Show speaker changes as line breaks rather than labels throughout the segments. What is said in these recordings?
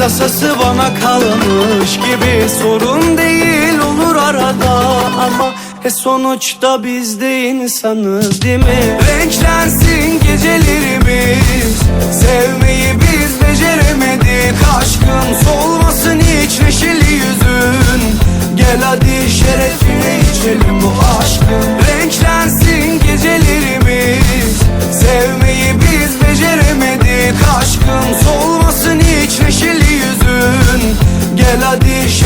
tasası bana kalmış gibi Sorun değil olur arada ama e sonuçta biz de insanız değil mi? Renklensin gecelerimiz Sevmeyi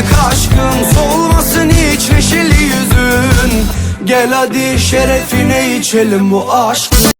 beceremedik Aşkın solmasın hiç neşeli yüzün. Gel hadi şerefine içelim bu aşkın